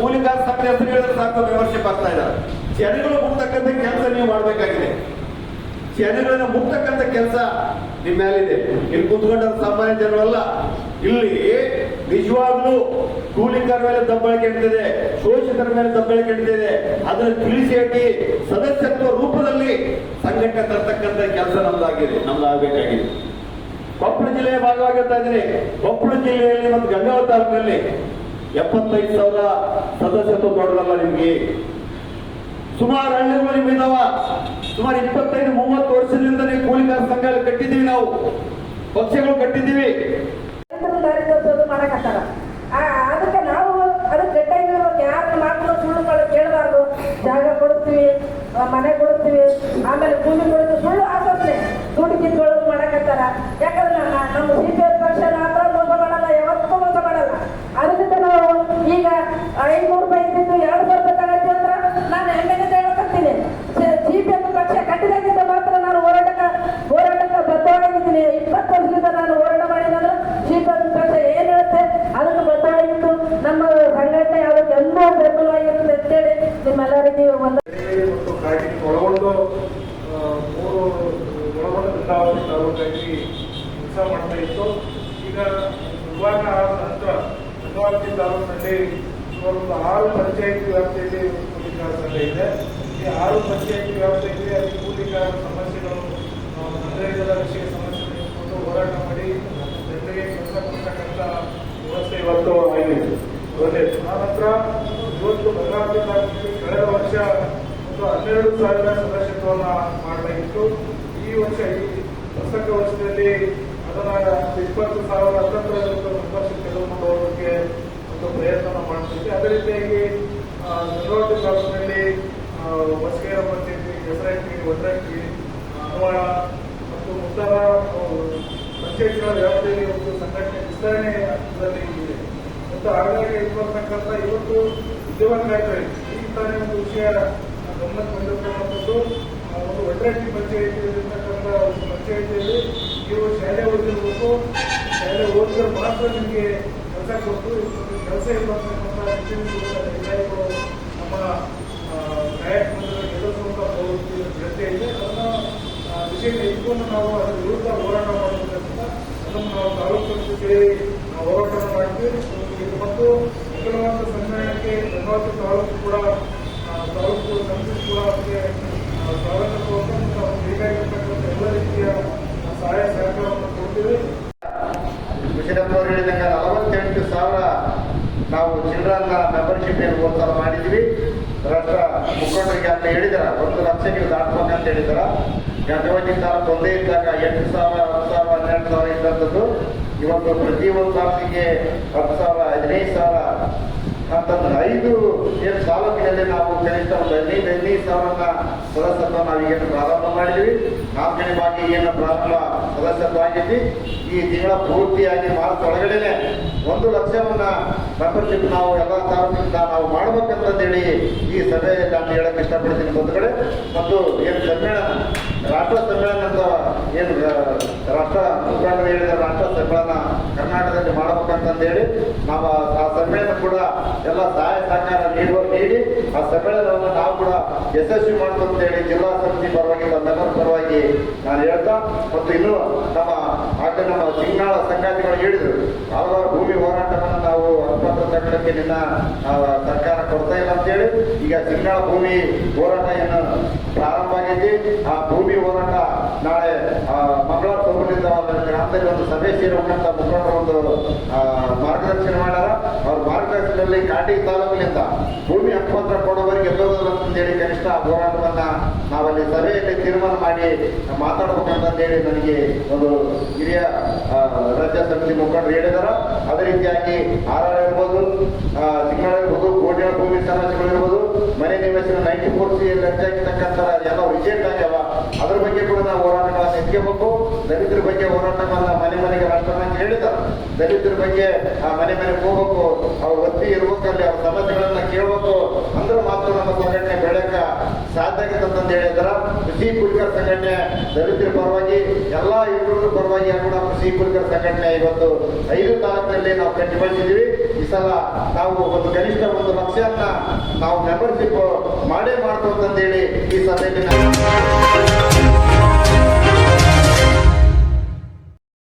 ಕೂಲಿ ಕಾಸು ಸಂಘ ಹೆಸರು ಹೇಳಿದ್ರೆ ಸಾಕು ಮೆಂಬರ್ಶಿಪ್ ಆಗ್ತಾ ಇದ್ದಾರೆ. ಜನಗಳು ಮುಟ್ತಕ್ಕಂಥ ಕೆಲಸ ನೀವು ಮಾಡಬೇಕಾಗಿದೆ. ಜನಗಳನ್ನ ಮುಟ್ತಕ್ಕಂಥ ಕೆಲಸ ನಿಮ್ಮ ಮೇಲಿದೆ. ಇಲ್ಲಿ ಕುತ್ಕೊಂಡ ಸಾಮಾನ್ಯ ಜನರಲ್ಲ. ಇಲ್ಲಿ ನಿಜವಾಗ್ಲೂ ಕೂಲಿಕರ ಮೇಲೆ ದಬ್ಬಾಳಿಕೆ ಇದೆ ಶೋಷಿತರ ಮೇಲೆ ದಬ್ಬಾಳಿಕೆ ಇದೆ ಅದನ್ನು ತಿಳಿಸಿ ಹೇಳಿ, ಸದಸ್ಯತ್ವ ರೂಪದಲ್ಲಿ ಸಂಘಟನೆ ತರ್ತಕ್ಕಂಥ ಕೆಲಸ ನಮ್ದಾಗಿದೆ ನಮ್ದಾಗಬೇಕಾಗಿದೆ ಕೊಪ್ಪಳ ಜಿಲ್ಲೆಯ ಭಾಗವಾಗಿರ್ತಾ ಇದ್ದೀನಿ. ಕೊಪ್ಪಳ ಜಿಲ್ಲೆಯಲ್ಲಿ ಮತ್ತು ಗಂಗಾವತಿ ತಾಲೂಕಿನಲ್ಲಿ ಎಪ್ಪತ್ತೈದು ಸಾವಿರ ಸದಸ್ಯತ್ವ ದೊಡ್ಡದಲ್ಲ ನಿಮಗೆ. ಸುಮಾರು ಹಳ್ಳಿಗಳು ನಿಮ್ಮಿದಾವ. ಸುಮಾರು ಇಪ್ಪತ್ತೈದು, ಮೂವತ್ತು ವರ್ಷದಿಂದ ನೀವು ಕೂಲಿಕಾರ ಸಂಘ ಕಟ್ಟಿದ್ದೀವಿ ನಾವು. ಪಕ್ಷಗಳು ಕಟ್ಟಿದ್ದೀವಿ ಆ, ಅದಕ್ಕೆ ನಾವು ಅದಕ್ಕೆ ಗಟ್ಟಿಯಾಗಿರ್ಬೇಕು ಯಾರ ಮಾತನ್ನು ಸುಳ್ಳುಗಳು ಕೇಳಬಾರ್ದು ಜಾಗ ಕೊಡ್ತೀವಿ ಆ, ಮನೆ ಕೊಡ್ತೀವಿ ಆಮೇಲೆ ಭೂಮಿ ಕೊಡ್ತೀವಿ ಸುಳ್ಳು ಆಸೋಸ್ನೆ ದುಡ್ಡು ಕಿತ್ಕೊಳ್ಳೋದು ಮಾಡಕತ್ತಾರ. ಯಾಕಂದ್ರೆ ನಮ್ಮ ಸಿ ಪಿ ಎಸ್ ಪಕ್ಷ ಮಾತ್ರ ಮೋಸ ಮಾಡಲ್ಲ ಯಾವತ್ತೂ ಮೋಸ ಮಾಡಲ್ಲ ಅದರಿಂದ ನಾವು ಈಗ ಐನೂರು ರೂಪಾಯಿ ಇದ್ದಿದ್ದು ಎರಡು ಸಾವಿರ ರೂಪಾಯಿ ತಗೊಂಡ್ವಿ ಅಂದ್ರೆ ನಾನು ಹೆಮ್ಮೆಯಿಂದ ಹೇಳಕತ್ತೀನಿ ಸಿ ಪಿ ಎಸ್ ಪಕ್ಷ ಕಟ್ಟಿದಾಗಿದ್ದ ಮಾತ್ರ ನಾನು ಹೋರಾಟಕ್ಕೆ ಹೋರಾಟಕ್ಕೆ ಬದ್ಧವಾಗಿದ್ದೀನಿ ಇಪ್ಪತ್ತು ವರ್ಷದಿಂದ ನಾನು ಹೋರಾಟ ಮಾಡಿದ್ರೆ ಸಿ ಪಿ ಎಸ್ ಪಕ್ಷ ಏನ್ ಹೇಳುತ್ತೆ ಅದಕ್ಕೆ ಬದ್ಧವಾಗಿತ್ತು ನಮ್ಮ ಸಂಘಟನೆ ಅದಕ್ಕೆ ಎಲ್ಲ ಬೆಂಬಲವಾಗಿರುತ್ತೆ ಅಂತೇಳಿ ನಿಮ್ಮೆಲ್ಲರಿಗೂ ಒಂದು ಮತ್ತು ಕಾಯ್ದೆ ಒಳಗೊಂಡು ಆ, ಮೂರು ಒಳಗೊಂಡು ಗಂಗಾವತಿ ತಾಲೂಕಾಗಿ ಕೆಲಸ ಮಾಡ್ತಾ ಇತ್ತು ಈಗ ವಿಭಾಗ ಆದ ನಂತರ ಗಂಗಾವತಿ ತಾಲೂಕಿನಲ್ಲಿ ಒಂದು ಆರು ಪಂಚಾಯತಿ ವ್ಯಾಪ್ತಿಯಲ್ಲಿ ಕೂಲಿಕಾರ ಸಂಘ ಇದೆ. ಈ ಆರು ಪಂಚಾಯತಿ ವ್ಯಾಪ್ತಿಯಲ್ಲಿ ಅಲ್ಲಿ ಕೂಲಿಕಾರ ಸಮಸ್ಯೆಗಳು ಮನರೇಗದ ವಿಷಯ ಸಮಸ್ಯೆ ಇಟ್ಕೊಂಡು ಹೋರಾಟ ಮಾಡಿ, ಜನರಿಗೆ ಕೆಲಸ ಕೊಡ್ತಕ್ಕಂಥ ವ್ಯವಸ್ಥೆ ಇವತ್ತು ಆಗಿದೆ. ಆನಂತರ ಇವತ್ತು ಭದ್ರಾವತಿ ತಾಲೂಕಿಗೆ ಕಳೆದ ವರ್ಷ ಒಂದು ಹನ್ನೆರಡು ಸಾವಿರ ಸದಸ್ಯತ್ವವನ್ನು ಮಾಡಲಾಗಿತ್ತು ಈ ವರ್ಷ ಈ ಪ್ರಸಕ್ತ ವರ್ಷದಲ್ಲಿ ಅದನ್ನ ಇಪ್ಪತ್ತು ಸಾವಿರ ಹೋಗೋದಕ್ಕೆ ಒಂದು ಪ್ರಯತ್ನ ಮಾಡ್ತೀವಿ ಅದೇ ರೀತಿಯಾಗಿ ಗಂಗಾವತಿ ತಾಲೂಕಿನಲ್ಲಿ ಹೊಸಗೇರ ಪಂಚಾಯತಿ ಹೆಸರಂಗಿ ಒಡ್ರಂಗಿ ಅನವಾಳ ಮತ್ತು ಮುಂತಾದ ಪಂಚಾಯತ್ಗಳ ವ್ಯಾಪ್ತಿಯಲ್ಲಿ ಒಂದು ಸಂಘಟನೆ ವಿಸ್ತರಣೆ ಇದೆ. ಮತ್ತು ಆಗಾಗ್ಗೆ ಇರ್ತಕ್ಕಂಥ ಇವತ್ತು ಉದ್ಯೋಗಕ್ಕಾಗಿ ಈ ತಾನೇ ಒಂದು ವಿಷಯ ಗಮನಕ್ಕೆ ಬಂದಿರತಕ್ಕಂಥದ್ದು. ಒಂದು ಒಡ್ರಂಗಿ ಪಂಚಾಯತಿ ಇರ್ತಕ್ಕಂಥ ಒಂದು ಪಂಚಾಯತಿಯಲ್ಲಿ ನೀವು ಶಾಲೆ ಓದಿರ್ಬೇಕು. ಶಾಲೆ ಓದಿದ್ರೆ ಮಾತ್ರ ನಿಮಗೆ ಕೊಟ್ಟು ಕೆಲಸ ನಮ್ಮ ಆ, ನ್ಯಾಯಕ್ಕೆ ಬಂದರೆ ಎದುರಿಸುವಂಥ ಪ್ರವೃತ್ತಿ ಜೊತೆ ಇದೆ ಅದನ್ನ ಆ, ವಿಷಯ ಇಟ್ಕೊಂಡು ನಾವು ಅದರ ವಿರುದ್ಧ ಹೋರಾಟ ಮಾಡಬೇಕಂತ ಅದನ್ನು ನಾವು ತಾಲೂಕು ಹೋರಾಟ ಮಾಡ್ತೀವಿ ಮತ್ತು ಕೆಲವೊಂದು ಸಮ್ಮೇಳನಕ್ಕೆ ಗಂಗಾವತಿ ತಾಲೂಕು ಕೂಡ ತಾಲೂಕು ಕೂಡ ಅದಕ್ಕೆ ಸ್ವಾಗತ ಬೇಕಾಗಿರ್ತಕ್ಕಂಥ ಎಲ್ಲ ರೀತಿಯ ಸಹಾಯ ಸಹಕಾರವನ್ನು ಕೊಡ್ತೀವಿ ನಾವು ಚಿಲ್ಡ್ರನ್ನ ಮೆಂಬರ್ಶಿಪ್ ಏನು ಗೋಸ್ಕರ ಮಾಡಿದ್ವಿ. ರಾಷ್ಟ್ರ ಮುಖಂಡರಿಗೆ ಅಂತ ಹೇಳಿದಾರ. ಒಂದು ಲಕ್ಷ ನೀವು ಅಂತ ಹೇಳಿದಾರ. ಗಂಗಾವತಿ ಒಂದೇ ಇದ್ದಾಗ ಎಂಟು ಸಾವಿರ, ಹತ್ತು ಸಾವಿರ, ಹನ್ನೆರಡು ಸಾವಿರ ಇದ್ದಂಥದ್ದು. ಇವತ್ತು ಪ್ರತಿ ಒಂದು ತಾಲೂಕಿಗೆ ಹತ್ತು ಸಾವಿರ, ಹದಿನೈದು ಸಾವಿರ ಅಂತಂದ್ರೆ ಐದು ಏನು ತಾಲೂಕಿನಲ್ಲಿ ನಾವು ಕನಿಷ್ಠ ಹದಿನೈದು ಹದಿನೈದು ಸಾವಿರನ ಸದಸ್ಯತ್ವ ನಾವು ಈಗೇನು ಪ್ರಾರಂಭ ಮಾಡಿದ್ವಿ. ನಾಲ್ಕನೇ ಬಾಕಿ ಏನು ಪ್ರಾರಂಭ ಸದಸ್ಯತ್ವ ಆಗಿದ್ವಿ ಈ ತಿಂಗಳ ಪೂರ್ತಿಯಾಗಿ ಮಾರ್ಚ್ ಒಳಗಡೆನೆ ಒಂದು ಲಕ್ಷವನ್ನ ಮೆಂಬರ್ಶಿಪ್ ನಾವು ಎಲ್ಲ ತಾಲೂಕಿನಿಂದ ನಾವು ಮಾಡ್ಬೇಕಂತಂದೇಳಿ ಈ ಸಭೆಯಲ್ಲಿ ನಾನು ಹೇಳಕ್ಕೆ ಇಷ್ಟಪಡ್ತೀನಿ ಒಂದು ಕಡೆ ಮತ್ತು ಏನು ಸಮ್ಮೇಳನ ರಾಷ್ಟ್ರ ಸಮ್ಮೇಳನ ಅಂತ ಏನು ರಾಷ್ಟ್ರ ಮುಖಂಡರು ಹೇಳಿದ ರಾಷ್ಟ್ರ ಸಮ್ಮೇಳನ ಕರ್ನಾಟಕದಲ್ಲಿ ಮಾಡ್ಬೇಕಂತಂದೇಳಿ ನಾವು ಆ- ಸಮ್ಮೇಳನ ಕೂಡ ಎಲ್ಲ ಸಹಾಯ ಸಹಕಾರ ನೀಡುವ ನೀಡಿ, ಆ ಸಮ್ಮೇಳನವನ್ನು ನಾವು ಕೂಡ ಯಶಸ್ವಿ ಹೇಳಿ ಜಿಲ್ಲಾ ಸಮಿತಿ ಪರವಾಗಿ ಮೆಂಬರ್ ಪರವಾಗಿ ನಾನು ಹೇಳ್ತಾ, ಮತ್ತು ಇನ್ನು ನಮ್ಮ ಆಗ ನಮ್ಮ ಚಿಂಗಾಳ ಸಂಗಾತಿಗಳು ಹೇಳಿದರು. ಹಲವಾರು ಭೂಮಿ ಹೋರಾಟವನ್ನು ನಾವು ತಗೊಳ್ಳಕ್ಕೆ ನಿನ್ನ ಸರ್ಕಾರ ಕೊಡ್ತಾ ಇಲ್ಲ ಅಂತೇಳಿ ಈಗ ಸಿಂಗಳ ಭೂಮಿ ಹೋರಾಟ ಏನು ಪ್ರಾರಂಭ ಆಗೈತಿ ಆ ಭೂಮಿ ಹೋರಾಟ ನಾಳೆ ಮಂಗಳವಾರ ಸಂಬಂಧಿತ ಗ್ರಾಮದಲ್ಲಿ ಒಂದು ಸಭೆ ಸೇರುವಂತಹ ಮುಖಂಡರು ಒಂದು ಮಾರ್ಗದರ್ಶನ ಮಾಡ್ಯಾರ. ಅವ್ರ ಮಾರ್ಗದರ್ಶನದಲ್ಲಿ ಕಾಟಿ ತಾಲೂಕಿನಿಂದ ಭೂಮಿ ಹಕ್ಕುಪತ್ರ ಕೊಡೋವರಿಗೆ ಆ ಹೋರಾಟವನ್ನ ನಾವಲ್ಲಿ ಸಭೆಯಲ್ಲಿ ತೀರ್ಮಾನ ಮಾಡಿ ಮಾತಾಡ್ಬೇಕಂತಂದೇಳಿ ನನಗೆ ಒಂದು ಹಿರಿಯ ರಾಜ್ಯ ಸಮಿತಿ ಮುಖಂಡರು ಹೇಳಿದಾರ. ಅದೇ ರೀತಿಯಾಗಿ ಆರ್ ಆರ್ ಇರ್ಬೋದು ಸಿಂಗಳ ಇರ್ಬೋದು ಗೋಡಿಯ ಭೂಮಿ ಸಮಸ್ಯೆಗಳಿರ್ಬೋದು ಮನೆ ನಿವೇಶನ ನೈಂಟಿ ಫೋರ್ ಸಿ ಹೆಚ್ಚಾಗಿರ್ತಕ್ಕಂಥ ಎಲ್ಲ ರಿಜೆಕ್ಟ್ ಆಗ್ಯಾವ, ಅದ್ರ ಬಗ್ಗೆ ಕೂಡ ನಾವು ಹೋರಾಟಗಳನ್ನು ಎತ್ಕೋಬೇಕು. ದಲಿತರ ಬಗ್ಗೆ ಹೋರಾಟಗಳನ್ನ ಮನೆ ಮನೆಗೆ ರಾಷ್ಟ್ರ ಅಂತ ಹೇಳಿದ. ದಲಿತರ ಬಗ್ಗೆ ಆ ಮನೆ ಮನೆಗೆ ಹೋಗ್ಬೇಕು, ಅವ್ರ ಒತ್ತಿ ಇರ್ಬೇಕಲ್ಲಿ, ಅವ್ರ ಸಮಸ್ಯೆಗಳನ್ನ ಕೇಳಬೇಕು ಅಂದ್ರೆ ಮಾತ್ರ ನಮ್ಮ ಸಂಘಟನೆ ಬೆಳಕ ಸಾಧ್ಯ ಅಂತ ಹೇಳಿದಾರ. ಕೃಷಿ ಕುಲಿಕರ್ ಸಂಘಟನೆ ದಲಿತರ ಪರವಾಗಿ, ಎಲ್ಲಾ ಇಬ್ಬರ ಪರವಾಗಿ ಕೂಡ ಕೃಷಿ ಕುಲಿಕರ್ ಸಂಘಟನೆ ಇವತ್ತು ಐದು ತಾಲೂಕಿನಲ್ಲಿ ನಾವು ಕಟ್ಟಿಬಂದಿದ್ದೀವಿ ಸಲ ನಾವು ಒಂದು ಗರಿಷ್ಠ ಒಂದು ಲಕ್ಷ್ಯನ್ನ ನಾವು ಮೆಂಬರ್ಶಿಪ್ ಮಾಡೇ ಮಾಡ್ತೇವೆ ಅಂತಂದೇಳಿ ಈ ಸಭೆಯಲ್ಲಿ